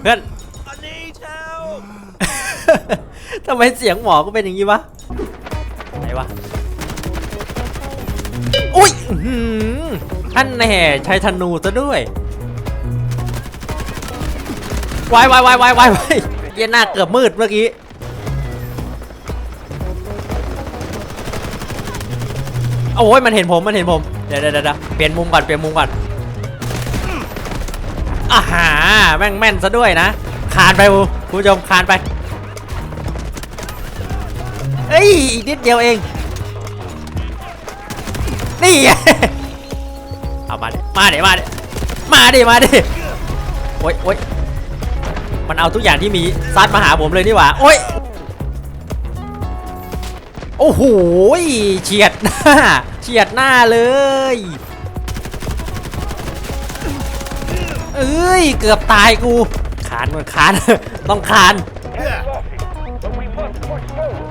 เพื่อน I need help. ทำไมเสียงหมอก็เป็นอย่างนี้วะไหนวะอุ้ยอื้อหือท่านแน่ใช้ธนูซะด้วยวายวายวายวายวายวายเย็นหน้าเกือบมืดเมื่อกี้ โอ้ยมันเห็นผมมันเห็นผม เดี๋ยวเดี๋ยวเดี๋ยวเปลี่ยนมุมก่อนเปลี่ยนมุมก่อนอ่าหา แม่งแม่นซะด้วยนะคานไปคุณผู้ชมคานไปเอ้ยอีกนิดเดียวเอง นี่เอามาดิมาดิมาดิมาดิมาดิโอ๊ยโอ๊ยมันเอาทุกอย่างที่มีซัดมาหาผมเลยนี่หว่า โอ๊ยโอ้โหเฉียดหน้าเฉียดหน้าเลย เอ้ย เกือบตายกูขานมันขาน ต้องขาน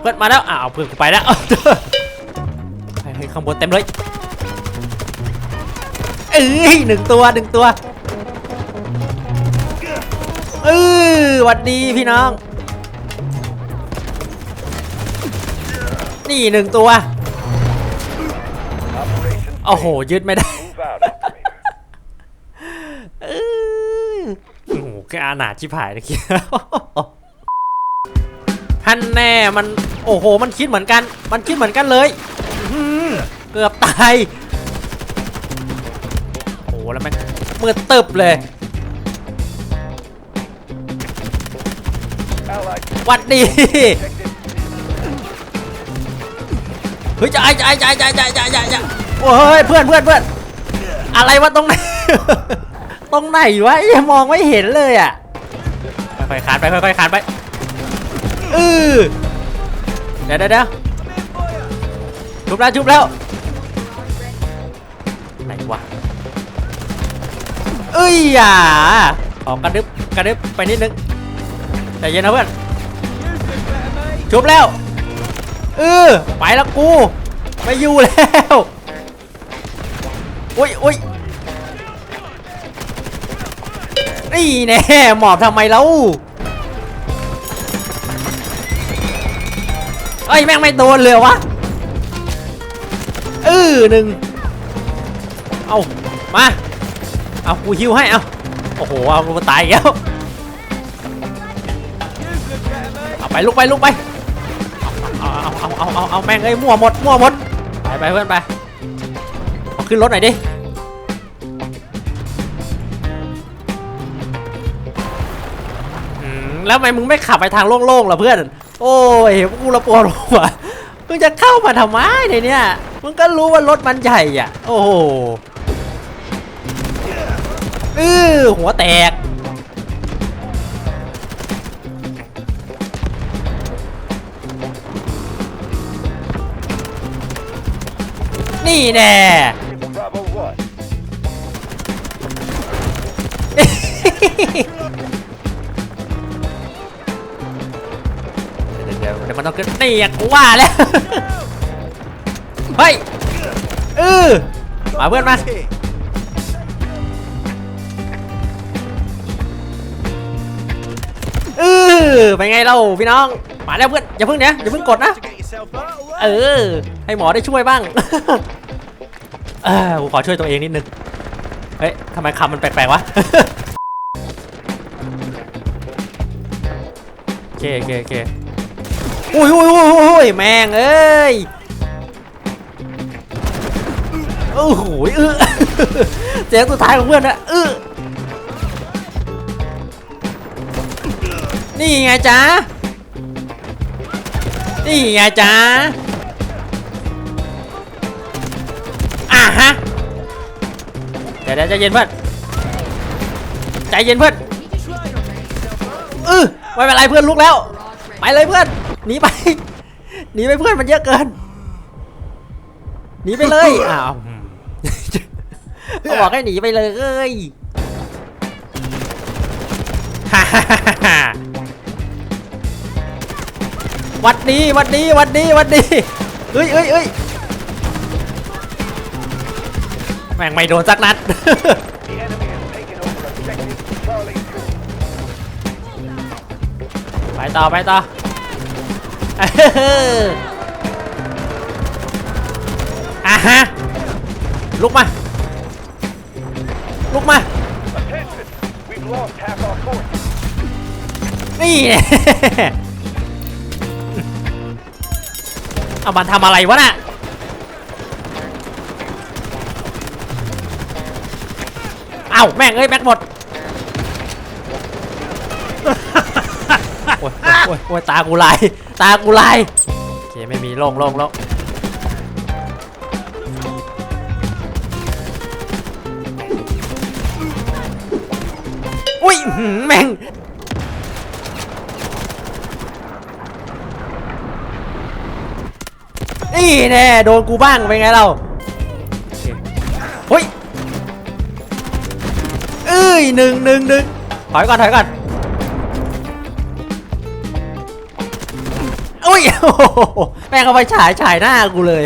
เพื่อนมาแล้ว อ้าวเพื่อนกูไปแล้วไปข้างบนเต็มเลยเอ้ยหนึ่งตัวหนึ่งตัวเออหวัดดีพี่น้อง นี่หนึ่งตัว โอ้โห ยึดไม่ได้ เออ โอ้โหแกอาหนาชิบหายตะกี้ท่านแน่มันโอ้โห มันคิดเหมือนกัน มันคิดเหมือนกันเลยเกือบตายโอ้โหแล้วแม่งมืดตึบเลยหวัดดีเฮ้ยจะไอ้จะไอ้จะไอ้จะไอ้จะไอ้จะไอ้จะไอ้จโอ้ยเพื่อนเพื่อนเพื่อนอะไรวะตรงไหน ตรงไหนวะยังมองไม่เห็นเลยอะค่อยๆคานไปค่อยๆคานไปเออเดี๋ยวเดี๋ยวเดี๋ยวชุบแล้วชุบแล้วไหนวะเอ้ยอะออกกระดึบกระดึบไปนิดนึงใจเย็นนะเพื่อนชุบแล้วเออไปแล้วกูไม่อยู่แล้วอุ้ยอุ้ย นี่แน่หมอบทำไมแล้วเอ้ยแม่งไม่โดนเลยวะเออหนึ่งเอามาเอากูฮิวให้เอาโอ้โหเอากูตายแล้วเอาไปลุกไปลุกไปเอาเอาเอาเอาเอาเอาแม่งเอ้ยมั่วหมดมั่วหมดไปไปเพื่อนไปขึ้นรถหน่อยดิ แล้วทำไมมึงไม่ขับไปทางโล่งๆล่ะเพื่อน โอ้ยกูระปวดหัวมึงจะเข้ามาทำไมในเนี้ยมึงก็รู้ว่ารถมันใหญ่อะ โอ้โหเออหัวแตก นี่แน่ ยวมันต้องขึ้นนี่อะกูว่าแล้วเฮ้ยเออมาเพื่อนมาเออไปไงเราพี่น้องมาแล้วเพื่อนอย่าเพิ่งเนี้ยอย่าเพิ่งกดนะเออ ให้หมอได้ช่วยบ้างเออกูขอช่วยตัวเองนิดนึงเฮ้ยทำไมคำมันแปลกๆวะโอเคโอเคโอเค อุ้ยอุ้ยอุ้ยอุ้ยแม่งเอ้ยโอ้โหเออเสียงสุดท้ายของเพื่อนนะเออนี่ไงจ๊ะนี่ไงจ๊ะอะฮะเดี๋ยวเดี๋ยวใจเย็นเพื่อนใจเย็นเพื่อนเออไม่เป็นไรเพื่อนลุกแล้ว ไปเลยเพื่อน หนีไป หนีไปเพื่อนมันเยอะเกิน หนีไปเลย อ้าวเขาบอกให้หนีไปเลยฮ่าฮ่าฮ่าฮ่าหวัดดีหวัดดีหวัดดีหวัดดีเอ้ยเอ้ยเอ้ยแม่งไม่โดนสักนัด The enemy has taken over objective Charlie 2. ต่อ ไปต่อเอออะฮะ ลุกมา ลุกมา นี่เอามันทำอะไรวะน่ะเอ้าแม่งเอ้ยแม็กหมดโอ้ยโอ้ยโอ้ยตากูลาย ตากูลายโอเคไม่มีโล่งโล่งโล่งอุ้ยแม่งนี่แน่โดนกูบ้างเป็นไงเราอเคเฮ้ยเอ้ยหนึ่งหนึ่งหนึ่งถอยก่อนถอยก่อน โอ้โหแม่งเอาไปฉายฉายหน้ากูเลย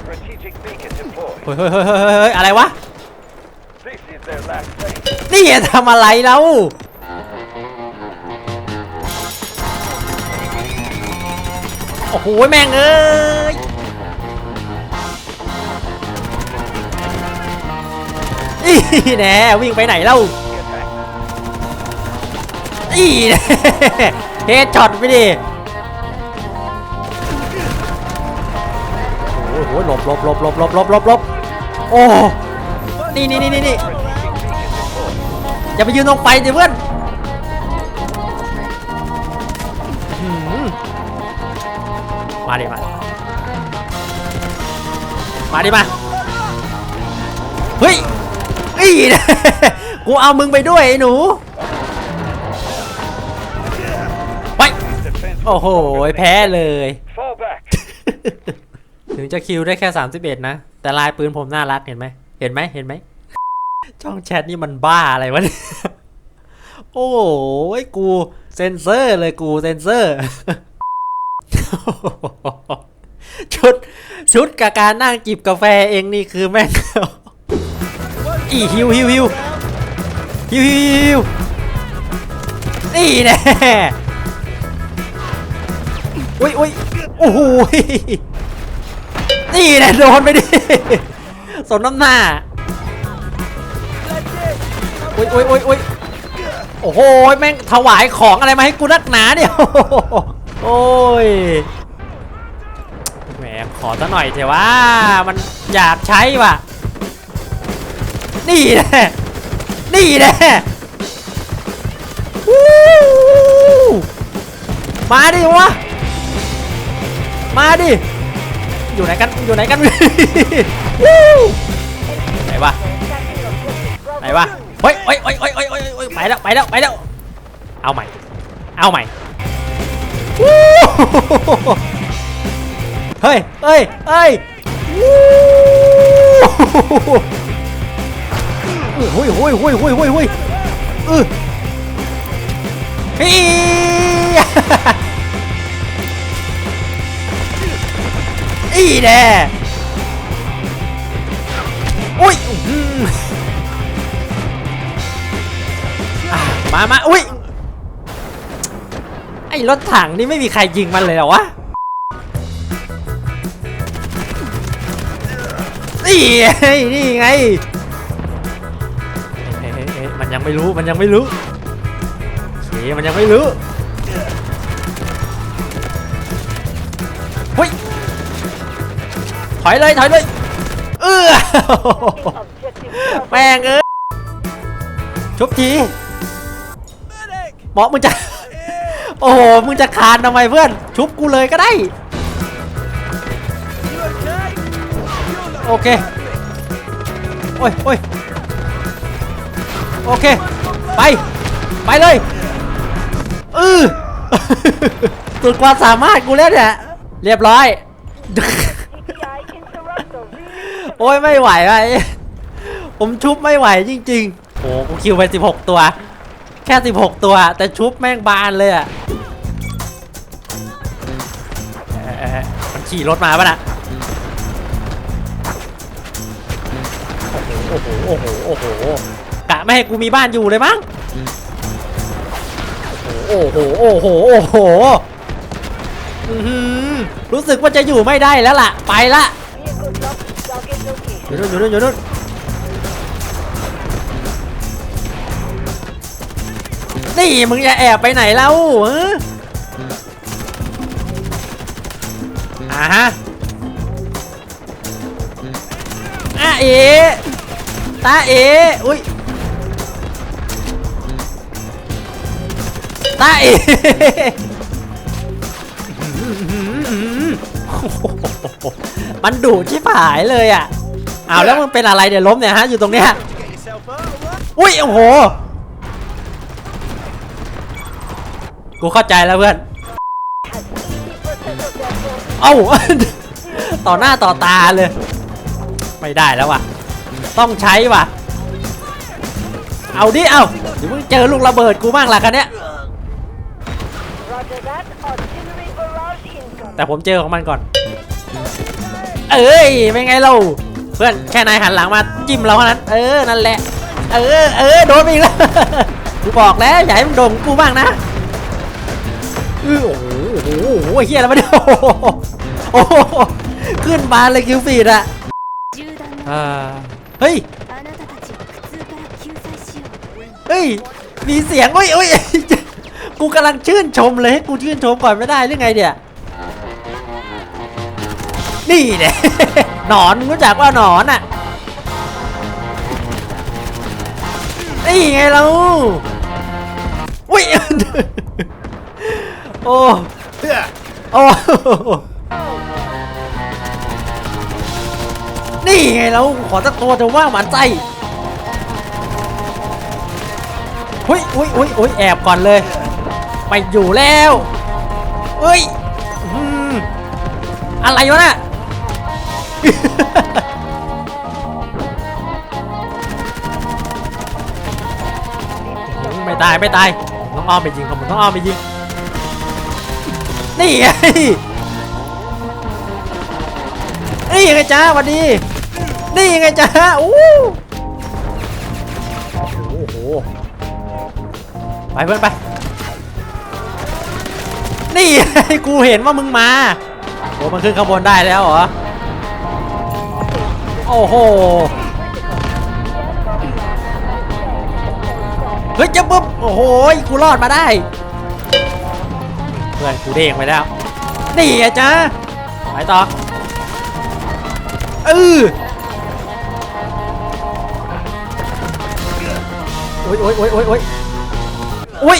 Strategic beacon deployed. เฮ้ยเฮ้ยเฮ้ยเฮ้ยเฮ้ยอะไรวะ This is their last phase. นี่ทำอะไรเราโอ้โห แม่งเอ้ย อีแน่วิ่งไปไหนเล่า Get back. อีแน่ เฮดช็อตไปดิโอ้โหหลบหลบหลบหลบหลบหลบหลบหลบโอ้นี่นี่นี่นี่อย่าไปยืนตรงไฟดิเพื่อนมาดิมามาดิมาเฮ้ยอีนะกูเอามึงไปด้วยไอ้หนู โอ้โห แพ้เลย fall back. ถึงจะคิวได้แค่ 31 นะ แต่ลายปืนผมน่ารักเห็นไหม เห็นไหมเห็นไหม ช่องแชทนี่มันบ้าอะไรวะเนี่ย โอ้ยกูเซนเซอร์เลยกูเซนเซอร์ ชุด ชุดกับการนั่งจิบกาแฟเองนี่คือแม่งอีฮิวฮิวฮิวฮิวฮิวฮิวนี่แน่ อุ้ยอุ้ยโอ้โหยนี่แน่โดนไปดิสมน้ำหน้าอุ้ยอุ้ยอุ้ยอุ้ยโอ้โหแม่งถวายของอะไรมาให้กูนักหนาเนี่ยโอ้ยแหมขอซะหน่อยเถอะว่ามันอยากใช้ว่ะ นี่แน่นี่แน่วู้มาดิวะ มาดิ อยู่ไหนกัน อยู่ไหนกันวู้ไหนวะ ไหนวะเฮ้ยเฮ้ยเฮ้ยเฮ้ยเฮ้ยเฮ้ยเฮ้ยไปแล้ว ไปแล้ว ไปแล้ว เอาใหม่ เอาใหม่วู้เฮ้ยเฮ้ยเฮ้ยวู้โอ้ยโอ้ยโอ้ยโอ้ยโอ้ยโอ้ยเออฮี อีแน่อุ้ยมามาอุ้ย ไอ้รถถังนี่ไม่มีใครยิงมันเลยเหรอวะนี่ไงนี่ไงมันยังไม่รู้ มันยังไม่รู้โอเคมันยังไม่รู้ ถอยเลยถอยเลยเออแม่งเอ้ยชุบทีหมอมึงจะ โอ้โห มึงจะคานทำไมเพื่อน ชุบกูเลยก็ได้ โอเค โอ้ยโอ้ยโอเค ไป ไปเลยเออสุดความสามารถกูแล้วเนี่ย เรียบร้อย โอ้ยไม่ไหวไอ้ผมชุบไม่ไหวจริงๆโอ้กูคิวไป16 ตัว แค่ 16 ตัว แต่ชุบแม่งบานเลยอะเอ่อเอ่อมันขี่รถมาป่ะน่ะโอ้โหโอ้โหโอ้โหกะไม่ให้กูมีบ้านอยู่เลยมั้งโอ้โหโอ้โหโอ้โหอื้อหือรู้สึกว่าจะอยู่ไม่ได้แล้วล่ะ ไปละ อยู่นู่นอยู่นู่นอยู่นู่นนี่มึงจะแอบไปไหนแล้วเอออ่าฮะอะเอตาเออุ้ยตาเอมันดุชิบหายเลยอะ อ้าวแล้วมึงเป็นอะไรเดี๋ยวล้มเนี่ยฮะอยู่ตรงเนี้ยอุ้ยโอ้โหกูเข้าใจแล้วเพื่อนเอ้าต่อหน้าต่อตาเลย ไม่ได้แล้วว่ะ ต้องใช้ว่ะ เอาดิเอาเดี๋ยวมึงเจอลูกระเบิดกูบ้างล่ะคันเนี้ยแต่ผมเจอของมันก่อน เอ้ยเป็นไงเรา พื่อนแค่นายหันหลังมาจิ้มเราเท่านั้น เออ นั่นแหละ เออ เออ โดนอีกแล้ว กูบอกแล้วอย่าให้มันโดนกูบ้างนะโอ้โหโอ้โหเฮียแล้วมันโอ้โหขึ้นบานเลยคิวฟีดอะเฮ้ย เฮ้ย มีเสียงโอ้ยโอ้ยกูกำลังชื่นชมเลย กูชื่นชมก่อนไม่ได้หรือไงเนี่ย นี่เนี่ยหนอนรู้จักว่าหนอนอะนี่ไงเราอุ้ยโอ้โอ้นี่ไงเราขอสักตัวจะว่าหมันใจอุ้ยอุ้ยอุ้ยอุ้ยแอบก่อนเลยไปอยู่แล้วเฮ้ยอืมอะไรวะน่ะ ไม่ตายไม่ตายต้องอ้อมไปยิงผมต้องอ้อมไปยิง นี่ไงนี่ไงจ้าหวันดี นี่ไงจ้าอู้โอ้โหไปเพื่อนไป นี่กูเห็นว่ามึงมาโอ้มันขึ้นข้างบนได้แล้วเหรอ โอ้โห เฮ้ยจะปุ๊บ โอ้โห กูรอดมาได้ เพื่อนกูเด้งไปแล้ว นี่จ้าไปต่อเออโอ้ยโอ้ยโอ้ยโอ้ยโอ้ยโอ้ย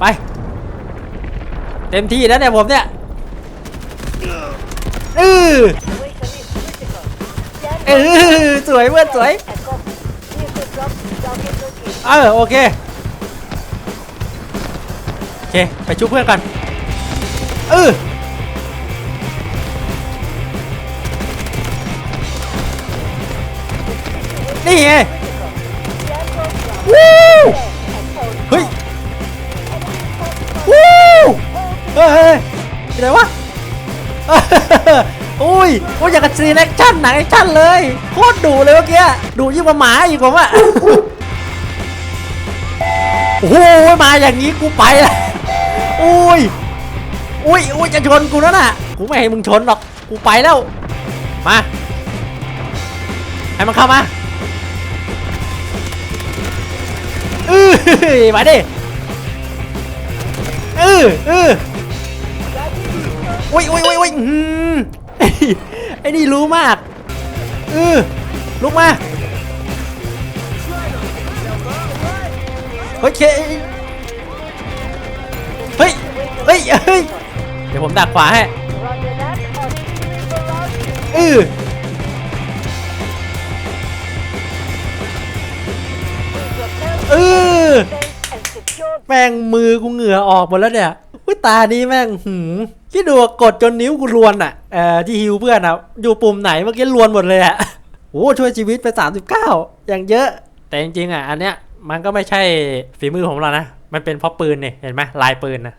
ไป เต็มที่แล้วเนี่ยผมเนี่ย เออเออสวยเพื่อนสวยเออโอเคโอเคไปชุบเพื่อนกันเออนี่ไงวู้เฮ้ยวู้เฮ้ยเฮ้ยอยู่ไหนวะ อุ้ยโอ้ยอย่างกับซีแอคชั่นหนังแอคชั่นเลยโคตรดุเลยเมื่อกี้ดุยิ่งกว่าหมาอีกผมอะโอ้โหมาอย่างนี้กูไปละอุ้ยอุ้ยอุ้ยจะชนกูแล้วน่ะกูไม่ให้มึงชนหรอกกูไปแล้วมาให้มันเข้ามาเออมาดิเออเออ อุ้ยอุ้ยอุ้ยอุ้ยอือไอ้นี่รู้มากเออลุกมาเฮ้ยเค เฮ้ย เฮ้ย เฮ้ย เดี๋ยวผมดักขวาให้เออเออแม่งมือกูเหงื่อออกหมดแล้วเนี่ยุ้ยตานี้แม่งหืมคิดดูกดจนนิ้วกูรวนอะเอ่อที่ฮิวเพื่อนอะอยู่ปุ่มไหนเมื่อกี้รวนหมดเลยอะโอ้ช่วยชีวิตไป 39 อย่างเยอะ แต่จริงๆอะอันเนี้ยมันก็ไม่ใช่ฝีมือของเรานะ มันเป็นเพราะปืนเนี่ยเห็นไหมลายปืนนะ